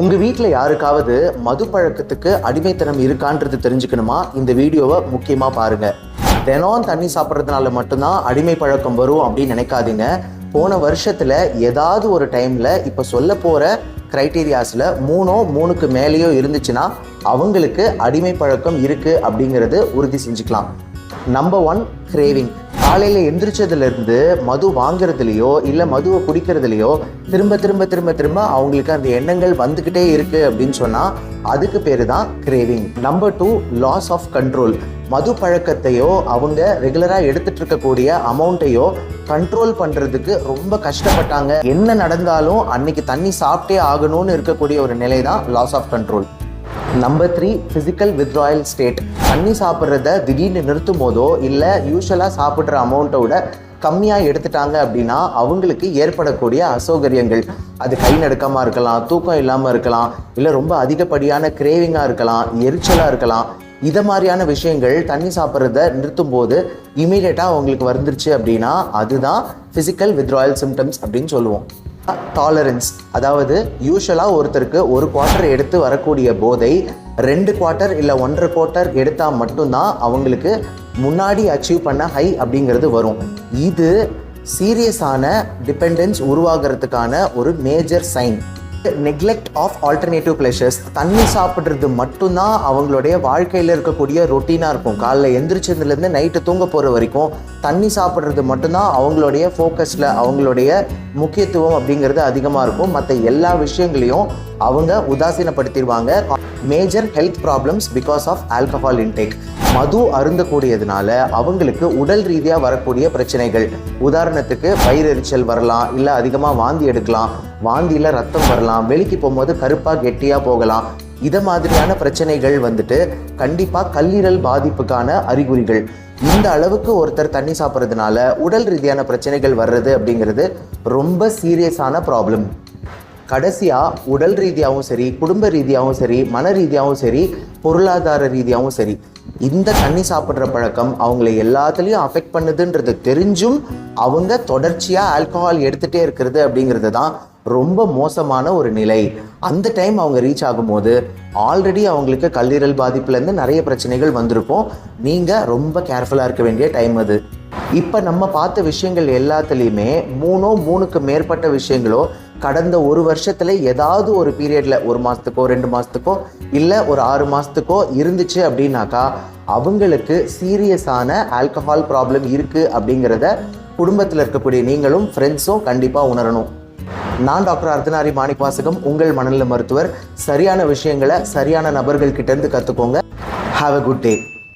உங்கள் வீட்டில் யாருக்காவது மது பழக்கத்துக்கு அடிமைத்தனம் இருக்கான்றது தெரிஞ்சுக்கணுமா? இந்த வீடியோவை முக்கியமாக பாருங்கள் தினம் தண்ணி சாப்பிட்றதுனால மட்டும்தான் அடிமை பழக்கம் வரும் அப்படின்னு நினைக்காதீங்க. போன வருஷத்தில் ஏதாவது ஒரு டைமில் இப்போ சொல்ல போகிற க்ரைட்டீரியாஸில் மூணோ மூணுக்கு மேலேயோ இருந்துச்சுன்னா அவங்களுக்கு அடிமை பழக்கம் இருக்குது அப்படிங்கிறது உறுதி செஞ்சுக்கலாம். நம்பர் ஒன் கிரேவிங் காலையில் எந்திரிச்சதுலேருந்து மது வாங்குறதுலையோ இல்லை மதுவை குடிக்கிறதுலையோ திரும்ப திரும்ப திரும்ப திரும்ப அவங்களுக்கு அந்த எண்ணங்கள் வந்துக்கிட்டே இருக்குது அப்படின்னு சொன்னால் அதுக்கு பேர் தான் craving number two loss of control மது பழக்கத்தையோ அவங்க ரெகுலராக எடுத்துகிட்டு இருக்கக்கூடிய அமௌண்ட்டையோ கண்ட்ரோல் பண்ணுறதுக்கு ரொம்ப கஷ்டப்பட்டாங்க. என்ன நடந்தாலும் அன்னைக்கு தண்ணி சாப்பிட்டே ஆகணும்னு இருக்கக்கூடிய ஒரு நிலை தான் loss of control number three physical withdrawal state தண்ணி சாப்பிட்றத திடீர்னு நிறுத்தும் போதோ இல்லை யூஸ்வலாக சாப்பிட்ற அமௌண்ட்டை விட கம்மியாக எடுத்துட்டாங்க அப்படின்னா அவங்களுக்கு ஏற்படக்கூடிய அசௌகரியங்கள். அது கை நடுக்கமாக இருக்கலாம் தூக்கம் இல்லாமல் இருக்கலாம் இல்லை ரொம்ப அதிகப்படியான கிரேவிங்காக இருக்கலாம் எரிச்சலாக இருக்கலாம். இதை மாதிரியான விஷயங்கள் தண்ணி சாப்பிட்றத நிறுத்தும் போது இமீடியட்டாக அவங்களுக்கு வந்துருச்சு அப்படின்னா அதுதான் ஃபிசிக்கல் வித்ராயல் சிம்டம்ஸ் அப்படின்னு சொல்லுவோம். டாலரன்ஸ் அதாவது யூஸ்வலாக ஒருத்தருக்கு ஒரு குவார்ட்டர் எடுத்து வரக்கூடிய போதை ரெண்டு குவார்ட்டர் இல்லை ஒன்றரை குவார்ட்டர் எடுத்தால் மட்டும்தான் அவங்களுக்கு முன்னாடி அச்சீவ் பண்ண ஹை அப்படிங்கிறது வரும். இது சீரியஸான டிபெண்டன்ஸ் உருவாகிறதுக்கான ஒரு major sign neglect of alternative pleasures தண்ணி சாப்பிட்றது மட்டும்தான் அவங்களுடைய வாழ்க்கையில் இருக்கக்கூடிய ரொட்டீனாக இருக்கும். காலைல எந்திரிச்சதுலேருந்து நைட்டு தூங்க போகிற வரைக்கும் தண்ணி சாப்பிட்றது மட்டும்தான் அவங்களுடைய ஃபோக்கஸில் அவங்களுடைய முக்கியத்துவம் அப்படிங்கிறது அதிகமாக இருக்கும். மற்ற எல்லா விஷயங்களையும் அவங்க உதாசீனப்படுத்திடுவாங்க. Major health problems because of alcohol intake மது அருந்தக்கூடியதுனால அவங்களுக்கு உடல் ரீதியாக வரக்கூடிய பிரச்சனைகள். உதாரணத்துக்கு வயிறெரிச்சல் வரலாம் இல்லை அதிகமாக வாந்தி எடுக்கலாம். வாந்தியில் ரத்தம் வரலாம். வெளிக்கு போகும்போது கருப்பாக கெட்டியாக போகலாம். இதை மாதிரியான பிரச்சனைகள் வந்துட்டு கண்டிப்பாக கல்லீரல் பாதிப்புக்கான அறிகுறிகள். இந்த அளவுக்கு ஒருத்தர் தண்ணி சாப்பிட்றதுனால உடல் ரீதியான பிரச்சனைகள் வர்றது அப்படிங்கிறது ரொம்ப சீரியஸான ப்ராப்ளம் கடைசியாக உடல் ரீதியாகவும் சரி குடும்ப ரீதியாகவும் சரி மன ரீதியாகவும் சரி பொருளாதார ரீதியாகவும் சரி இந்த தண்ணி சாப்பிட்ற பழக்கம் அவங்கள எல்லாத்துலேயும் அஃபெக்ட் பண்ணுதுன்றது தெரிஞ்சும் அவங்க தொடர்ச்சியாக ஆல்கஹால் எடுத்துகிட்டே இருக்கிறது அப்படிங்கிறது தான் ரொம்ப மோசமான ஒரு நிலை. அந்த டைம் அவங்க ரீச் ஆகும்போது ஆல்ரெடி அவங்களுக்கு கல்லீரல் பாதிப்புலேருந்து நிறைய பிரச்சனைகள் வந்திருக்கும். நீங்கள் ரொம்ப கேர்ஃபுல்லாக இருக்க வேண்டிய டைம் அது. இப்போ நம்ம பார்த்த விஷயங்கள் எல்லாத்துலேயுமே மூணோ மூணுக்கு மேற்பட்ட விஷயங்களோ கடந்த ஒரு வருஷத்தில் ஏதாவது ஒரு பீரியடில் ஒரு மாதத்துக்கோ ரெண்டு மாதத்துக்கோ இல்லை ஒரு ஆறு மாதத்துக்கோ இருந்துச்சு அப்படின்னாக்கா அவங்களுக்கு சீரியஸான ஆல்கஹால் ப்ராப்ளம் இருக்குது அப்படிங்கிறத குடும்பத்தில் இருக்கக்கூடிய நீங்களும் ஃப்ரெண்ட்ஸும் கண்டிப்பாக உணரணும். நான் டாக்டர் அர்த்தனாரி மாணிக்வாசகம் உங்கள் மனநல மருத்துவர். சரியான விஷயங்களை சரியான நபர்கள் கிட்ட இருந்து கற்றுக்கோங்க ஹாவ் அ குட் டே